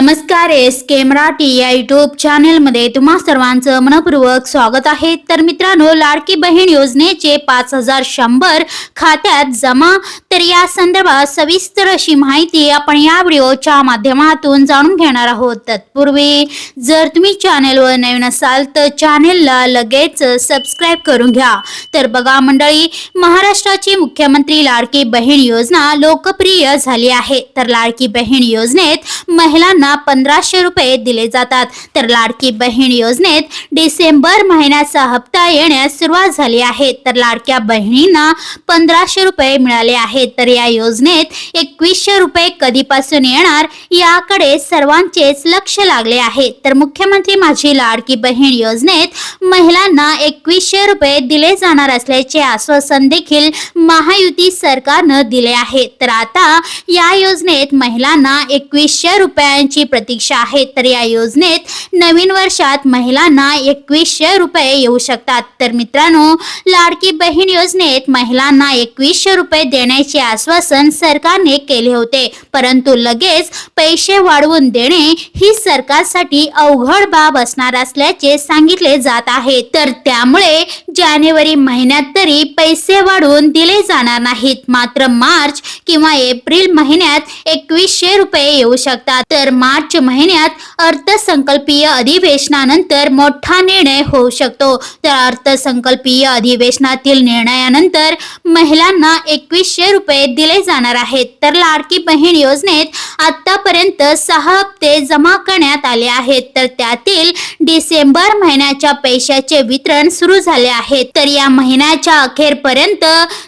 नमस्कार एस के मराठी या युट्यूब चॅनेलमध्ये तुम्हा सर्वांचं मनपूर्वक स्वागत आहे. तर मित्रांनो लाडकी बहीण योजनेचे पाच हजार शंभर खात्यात जमा तर या संदर्भात सविस्तर अशी माहिती आपण या व्हिडिओच्या माध्यमातून जाणून घेणार आहोत. तत्पूर्वी जर तुम्ही चॅनेलवर नवीन असाल तर चॅनेलला लगेच सबस्क्राईब करून घ्या. तर बघा मंडळी महाराष्ट्राची मुख्यमंत्री लाडकी बहीण योजना लोकप्रिय झाली आहे. तर लाडकी बहीण योजनेत महिलांना पंधराशे रुपये दिले जातात. तर लाडकी बहीण योजनेत डिसेंबर महिन्याचा हप्ता येण्यास सुरुवात झाली आहे. तर लाडक्या बहिणींना पंधराशे रुपये मिळाले आहेत. तर या योजनेत एकवीसशे रुपये कधीपासून येणार याकडे सर्वांचेच लक्ष लागले आहे. तर मुख्यमंत्री माझी लाडकी बहीण योजनेत महिलांना एकवीसशे रुपये दिले जाणार असल्याचे आश्वासन देखील महायुती सरकारनं दिले आहे. तर आता या योजनेत महिलांना एकवीसशे रुपयांची प्रतीक्षा आहे. तर या योजनेत नवीन वर्षात महिलांना एकवीसशे रुपये येऊ शकतात. तर मित्रांनो लाडकी बहीण योजनेत महिलांना एकवीसशे रुपये देण्याची आश्वासन सरकारने केले होते. परंतु लगेच पैसे वाढवून देणे ही सरकारसाठी अवघड बाब असणार असल्याचे सांगितले जात आहे. तर त्यामुळे जानेवारी महिन्यात तरी पैसे वाढवून दिले जाणार नाहीत. मात्र मार्च किंवा एप्रिल महिन्यात एकवीसशे रुपये येऊ शकतात. तर मार्च महिन्यात अर्थसंकल्पीय अधिवेशनानंतर मोठा निर्णय होऊ शकतो. तर अर्थसंकल्पीय अधिवेशनातील निर्णयानंतर महिलांना एकवीसशे रुपये दिले जाणार आहेत. तर लाडकी बहीण योजनेत आतापर्यंत सहा हप्ते जमा करण्यात आले आहेत. तर त्यातील डिसेंबर महिन्याच्या पैशाचे वितरण सुरू झाले आहे. तर या महिन्याच्या अखेरपर्यंत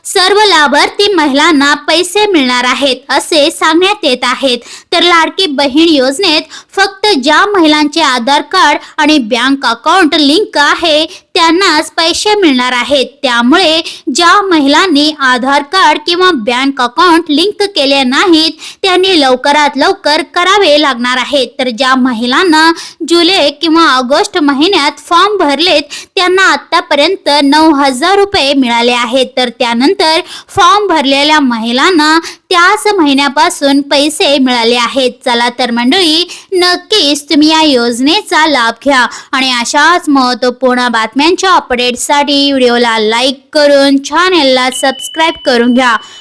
सर्व लाभार्थी महिलांना पैसे मिळणार आहेत असे सांगण्यात येत आहेत. तर लाडकी बहीण योजनेत फक्त ज्या महिलांचे आधार कार्ड आणि बँक अकाउंट लिंक आहे त्यांनाच पैसे मिळणार आहेत. त्यामुळे ज्या महिलांनी आधार कार्ड किंवा बँक अकाउंट लिंक केले नाहीत त्यांनी लवकरात लवकर करावे लागणार आहेत. तर ज्या महिलांना जुलै किंवा ऑगस्ट महिन्यात फॉर्म भरलेत त्यांना आतापर्यंत नऊ हजार रुपये मिळाले आहेत. तर त्यानंतर फॉर्म भरलेल्या महिलांना त्याच महिन्यापासून पैसे मिळाले आहेत. चला तर मंडळी नक्कीच तुम्ही या योजनेचा लाभ घ्या. आणि अशाच महत्त्वपूर्ण बातम्यांच्या अपडेटसाठी व्हिडिओला लाईक करून चॅनेलला सबस्क्राईब करून घ्या.